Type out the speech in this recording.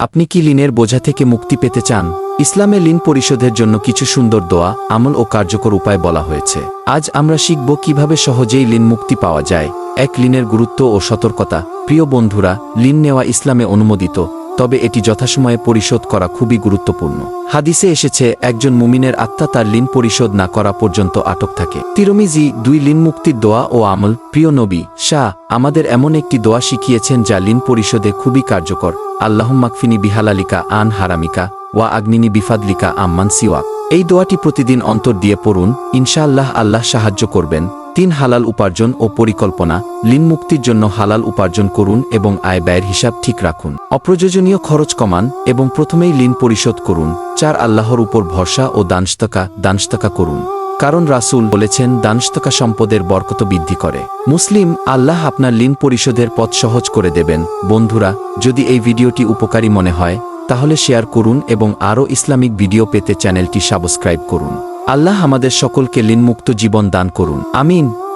আপনি কি লিনের বোঝা থেকে মুক্তি পেতে চান? ইসলামে লিন পরিশোধের জন্য কিছু সুন্দর দোয়া, আমল ও কার্যকর উপায় বলা হয়েছে। আজ আমরা শিখব কীভাবে সহজেই লিন মুক্তি পাওয়া যায়। এক লিনের গুরুত্ব ও সতর্কতা। প্রিয় বন্ধুরা, লিন নেওয়া ইসলামে অনুমোদিত। তবে এটি যথাসময়ে পরিশোধ করা খুবই গুরুত্বপূর্ণ। হাদিসে এসেছে, একজন মুমিনের আত্মা তার লিন পরিশোধ না করা পর্যন্ত আটক থাকে। তিরমিজি দুই লিন মুক্তির দোয়া ও আমল। প্রিয় নবী, শাহ, আমাদের এমন একটি দোয়া শিখিয়েছেন যা লিন পরিশোধে খুবই কার্যকর। আল্লাহম্মাকফিনি বিহালালিকা আন হারামিকা ওয়া আগ্নিনি বিফাদলিকা আম্মান সিওয়াক। এই দোয়াটি প্রতিদিন অন্তর দিয়ে পড়ুন। ইনশাআল্লাহ আল্লাহ সাহায্য করবেন। তিন হালাল উপার্জন ও পরিকল্পনা লিন মুক্তির জন্য হালাল উপার্জন করুন এবং আয় ব্যয়ের হিসাব ঠিক রাখুন। অপ্রয়োজনীয় খরচ কমান এবং প্রথমেই লিন পরিশোধ করুন। চার, আল্লাহর উপর ভরসা ও দানস্তকা দানস্তকা করুন। কারণ রাসূল বলেছেন দানস্তকা সম্পদের বরকত বৃদ্ধি করে। মুসলিম, আল্লাহ আপনার লিন পরিশোধের পথ সহজ করে দেবেন। বন্ধুরা, যদি এই ভিডিওটি উপকারী মনে হয়, তাহলে শেয়ার করুন এবং আরও ইসলামিক ভিডিও পেতে চ্যানেলটি সাবস্ক্রাইব করুন। আল্লাহ আমাদের সকলকে লিনমুক্ত জীবন দান করুন। আমিন।